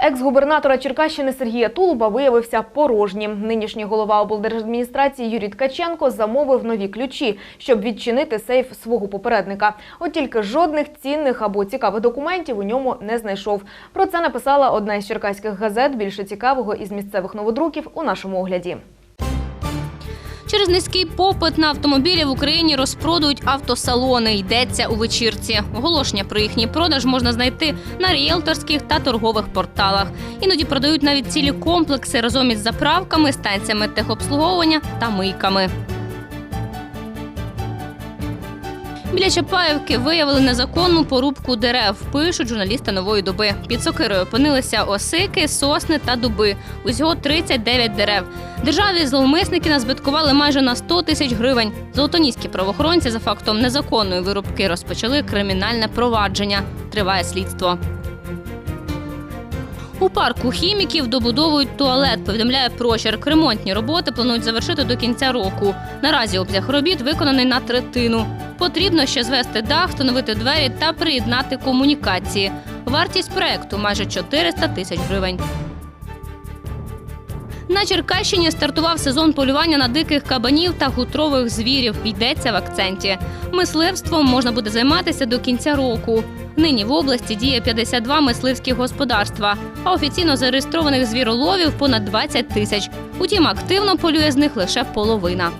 екс-губернатора Черкащини Сергія Тулуба виявився порожнім. Нинішній голова облдержадміністрації Юрій Ткаченко замовив нові ключі, щоб відчинити сейф свого попередника. От тільки жодних цінних або цікавих документів у ньому не знайшов. Про це написала одна із черкаських газет. Більше цікавого із місцевих новодруків у нашому огляді. Через низький попит на автомобілі в Україні розпродують автосалони. Йдеться у вечірці. Оголошення про їхній продаж можна знайти на ріелторських та торгових порталах. Іноді продають навіть цілі комплекси разом із заправками, станціями техобслуговування та мийками. Біля Чапаївки виявили незаконну порубку дерев. Пишуть журналісти нової доби. Під сокирою опинилися осики, сосни та дуби. Усього 39 дерев. Державі зловмисники назбиткували майже на 100 тисяч гривень. Золотоніські правоохоронці за фактом незаконної вирубки розпочали кримінальне провадження. Триває слідство. У парку хіміків добудовують туалет. Повідомляє прочерк. Ремонтні роботи планують завершити до кінця року. Наразі обсяг робіт виконаний на третину. Потрібно ще звести дах, встановити двері та приєднати комунікації. Вартість проекту майже 400 тисяч гривень. На Черкащині стартував сезон полювання на диких кабанів та гутрових звірів. Йдеться в акценті. Мисливством можна буде займатися до кінця року. Нині в області діє 52 мисливські господарства, а офіційно зареєстрованих звіроловів понад 20 тисяч. Утім, активно полює з них лише половина.